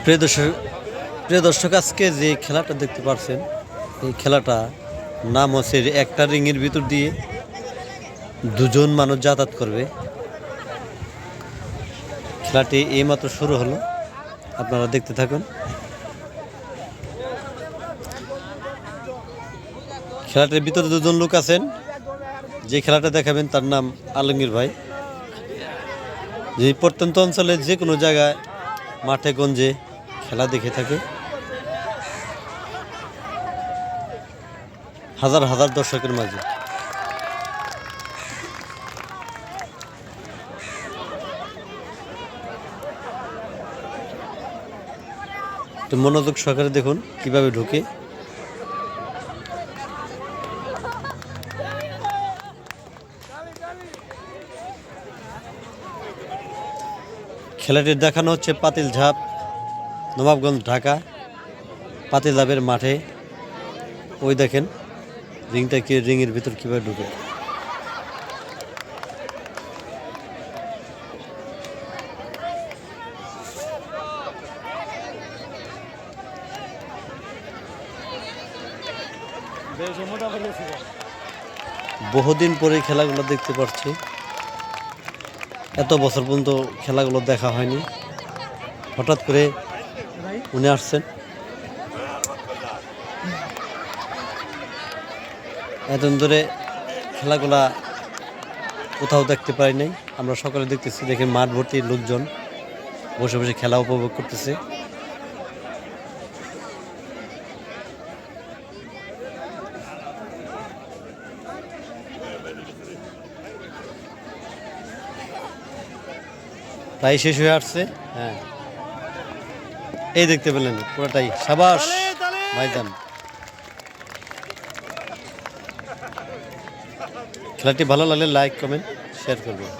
প্রিয় দর্শক আজকে যে খেলাটা দেখতে পাচ্ছেন এই খেলাটা নাম হচ্ছে একটা রিংয়ের ভিতর দিয়ে দুজন মানুষ যাতায়াত করবে। খেলাটি এইমাত্র শুরু হলো। আপনারা দেখতে থাকুন। খেলাটির ভিতরে দুজন লোক আছেন। যে খেলাটা দেখাবেন তার নাম আলমগীর ভাই। যে প্রত্যন্ত অঞ্চলে যে কোনো জায়গায় মাঠে গঞ্জে খেলা দেখে থাকে। হাজার হাজার দর্শকের মাঝে। তো মনোযোগ সহকারে দেখুন কীভাবে ঢুকে। খেলাটি দেখানো হচ্ছে পাতিল ঝাপ নবাবগঞ্জ, ঢাকা। পাতিল ঝাপের মাঠে। ওই দেখেন, রিংটা কি, রিংয়ের ভিতর কীভাবে ঢুকে। বহুদিন পরে খেলাগুলো দেখতে পাচ্ছি এত বছর পর্যন্ত খেলাগুলো দেখা হয়নি। হঠাৎ করে উনি আসছেন। এতদিন ধরে খেলাগুলা কোথাও দেখতে পারি নাই। আমরা সকলে দেখতেছি দেখে মাঠ ভর্তি লোকজন বসে বসে খেলা উপভোগ করতেছে। প্রায় শেষ হয়ে আসছে হ্যাঁ। এই দেখতে পেলেন, পুরোটাই সাবাস ভাইজান খেলাটি ভালো লাগলে লাইক, কমেন্ট শেয়ার করবেন।